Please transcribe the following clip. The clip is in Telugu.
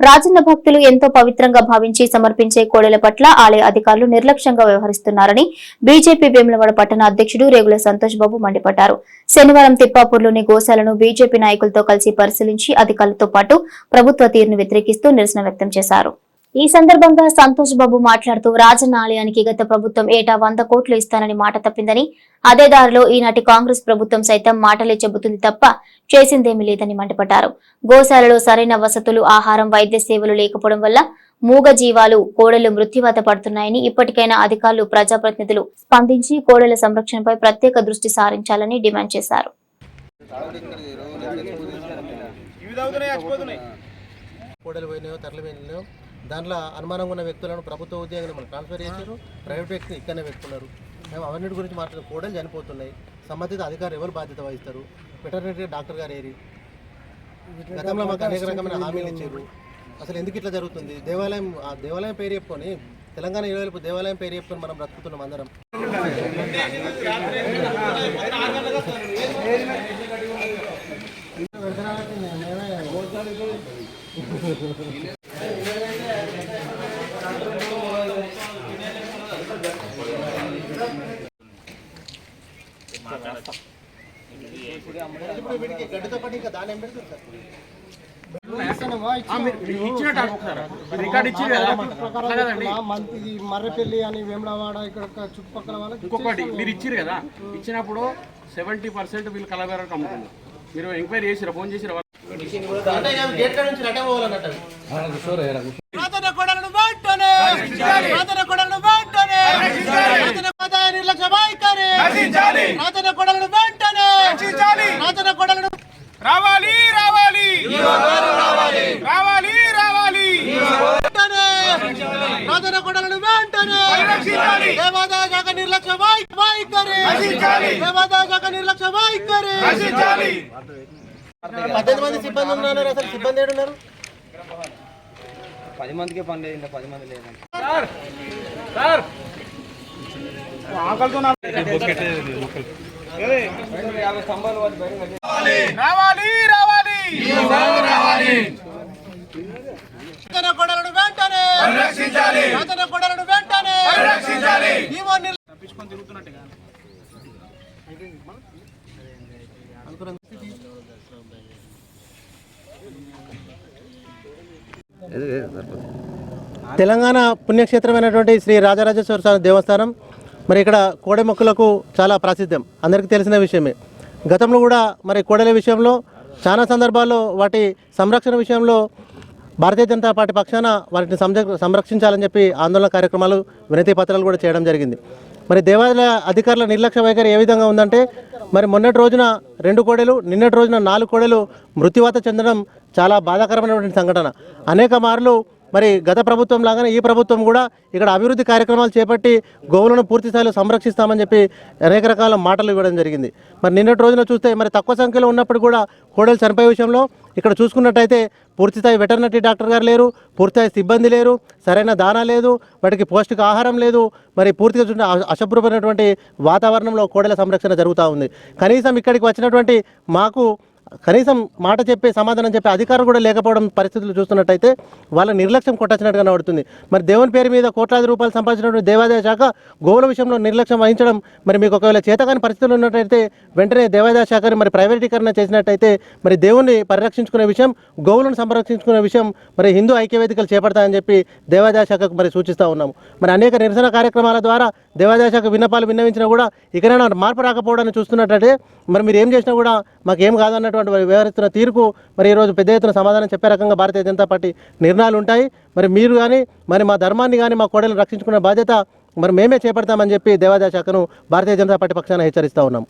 రాజన్న భక్తులు ఎంతో పవిత్రంగా భావించి సమర్పించే కోడెల పట్ల ఆలయ అధికారులు నిర్లక్ష్యంగా వ్యవహరిస్తున్నారని బీజేపీ వేములవాడ పట్టణ అధ్యక్షుడు రేగుల సంతోష్ బాబు మండిపడ్డారు. శనివారం తిప్పాపూర్లోని గోశాలను బీజేపీ నాయకులతో కలిసి పరిశీలించి అధికారులతో పాటు ప్రభుత్వ తీరును వ్యతిరేకిస్తూ నిరసన వ్యక్తం చేశారు. ఈ సందర్భంగా సంతోష్ బాబు మాట్లాడుతూ రాజన్న ఆలయానికి గత ప్రభుత్వం ఏటా వంద కోట్లు ఇస్తానని మాట తప్పిందని అదే దారిలో ఈనాటి కాంగ్రెస్ ప్రభుత్వం సైతం మాటలే చెబుతుంది తప్ప చేసిందేమీ లేదని మండిపడ్డారు. గోశాలలో సరైన వసతులు ఆహారం వైద్య సేవలు లేకపోవడం వల్ల మూగ జీవాలు కోడలు మృత్యువాత పడుతున్నాయని ఇప్పటికైనా అధికారులు ప్రజాప్రతినిధులు స్పందించి కోడల సంరక్షణపై ప్రత్యేక దృష్టి సారించాలని డిమాండ్ చేశారు. కోడలు పోయినాయో తరలి పోయినాయో దాంట్లో అనుమానంగా ఉన్న వ్యక్తులను ప్రభుత్వ ఉద్యోగులు మనం ట్రాన్స్ఫర్ చేశారు. ప్రైవేట్ వ్యక్తిని ఇక్కడనే పెట్టుకున్నారు. మేము అవన్నిటి గురించి మాట్లాడే కోడలు చనిపోతున్నాయి. సంబంధిత అధికారులు ఎవరు బాధ్యత వహిస్తారు? వెటర్నరీ డాక్టర్ గారు ఏరి? గతంలో మాకు అనేక రకమైన హామీలు ఇచ్చారు. అసలు ఎందుకు ఇట్లా జరుగుతుంది? దేవాలయం ఆ దేవాలయం పేరు చెప్పుకొని తెలంగాణ ఇరవై దేవాలయం పేరు చెప్పుకొని మనం బ్రతుకుతున్నాం అందరం. ఇప్పుడు మర్రపల్లి అని వేములవాడ ఇక్కడ చుట్టుపక్కల వాళ్ళకి ఇంకొకటి మీరు ఇచ్చిరు కదా? ఇచ్చినప్పుడు సెవెంటీ పర్సెంట్ వీళ్ళు కలబేరకు అమ్ముతున్నారు. మీరు ఎంక్వైరీ చేసిరా ఫోన్ చేసిరా గేట్ల నుంచి రటే పోవాలన్నట్టు రాతన కొడలను వెంటనే రాతన కొడలను వెంటనే రాతన పదాయ నిర్లక్ష్య వైఖరి రాతన కొడలను వెంటనే! రాతన కొడలను రావాలి రావాలి! రావాలి రావాలి! వెంటనే! రాతన కొడలను వెంటనే! దేవాదాయ శాఖ నిర్లక్ష్య వై- వైఖరి! దేవాదాయ శాఖ నిర్లక్ష్య వైఖరి! పద్దెనిమిది మంది సిబ్బంది ఉన్నారు అసలు సిబ్బంది ఏడున్నారు? పది మందికే పని లేదు ఇంకా పది మంది లేదండి. యాభై రావాలి రావాలి. కొడలను వెంటనే. కొడలను వెంటనే. తెలంగాణ పుణ్యక్షేత్రమైనటువంటి శ్రీ రాజరాజేశ్వర స్వామి దేవస్థానం మరి ఇక్కడ కోడె మొక్కలకు చాలా ప్రసిద్ధం. అందరికీ తెలిసిన విషయమే. గతంలో కూడా మరి కోడెల విషయంలో చాలా సందర్భాల్లో వాటి సంరక్షణ విషయంలో భారతీయ జనతా పార్టీ పక్షాన వాటిని సంరక్షించాలని చెప్పి ఆందోళన కార్యక్రమాలు వినతి పత్రాలు కూడా చేయడం జరిగింది. మరి దేవాలయ అధికారుల నిర్లక్ష్య వైఖరి ఏ విధంగా ఉందంటే మరి మొన్నటి రోజున రెండు కోడెలు నిన్నటి రోజున నాలుగు కోడెలు మృత్యువాత చెందడం చాలా బాధాకరమైనటువంటి సంఘటన. అనేక మార్లు మరి గత ప్రభుత్వం లాగానే ఈ ప్రభుత్వం కూడా ఇక్కడ అభివృద్ధి కార్యక్రమాలు చేపట్టి గోవులను పూర్తి స్థాయిలో సంరక్షిస్తామని చెప్పి అనేక రకాల మాటలు ఇవ్వడం జరిగింది. మరి నిన్నటి రోజున చూస్తే మరి తక్కువ సంఖ్యలో ఉన్నప్పుడు కూడా కోడలు చనిపోయే విషయంలో ఇక్కడ చూసుకున్నట్టయితే పూర్తిస్థాయి వెటర్నరీ డాక్టర్ గారు లేరు పూర్తిస్థాయి సిబ్బంది లేరు సరైన దానా లేదు వాటికి పౌష్టిక ఆహారం లేదు మరి పూర్తిగా చూసిన అశుభ్రమైనటువంటి వాతావరణంలో కోడల సంరక్షణ జరుగుతూ ఉంది. కనీసం ఇక్కడికి వచ్చినటువంటి మాకు కనీసం మాట చెప్పే సమాధానం చెప్పే అధికారం కూడా లేకపోవడం పరిస్థితులు చూస్తున్నట్టయితే వాళ్ళ నిర్లక్ష్యం కొట్టచ్చినట్టుగా కనబడుతుంది మరి దేవుని పేరు మీద కోట్లాది రూపాయలు సంపాదించినటువంటి దేవాదాయ శాఖ గోవుల విషయంలో నిర్లక్ష్యం వహించడం మరి మీకు ఒకవేళ చేతకాని పరిస్థితులు ఉన్నట్టయితే వెంటనే దేవాదాయ శాఖని మరి ప్రైవేటీకరణ చేసినట్టయితే మరి దేవుణ్ణి పరిరక్షించుకునే విషయం గోవులను సంరక్షించుకునే విషయం మరి హిందూ ఐక్యవేదికలు చేపడతాయని చెప్పి దేవాదాయ శాఖకు మరి సూచిస్తూ ఉన్నాము మరి అనేక నిరసన కార్యక్రమాల ద్వారా దేవాదాయ శాఖ విన్నపాలు విన్నవించినా కూడా ఇకనైనా మార్పు రాకపోవడాన్ని చూస్తున్నట్టయితే మరి మీరు ఏం చేసినా కూడా మాకు ఏం కాదన్నటువంటి వారు వ్యవహరిస్తున్న తీరుకు మరి ఈరోజు పెద్ద ఎత్తున సమాధానం చెప్పే రకంగా భారతీయ జనతా పార్టీ నిర్ణయాలు ఉంటాయి. మరి మీరు కానీ మరి మా ధర్మాన్ని కానీ మా కోడలను రక్షించుకునే బాధ్యత మరి మేమే చేపడతామని చెప్పి దేవాదాయ శాఖను భారతీయ జనతా పార్టీ పక్షాన హెచ్చరిస్తూ ఉన్నాం.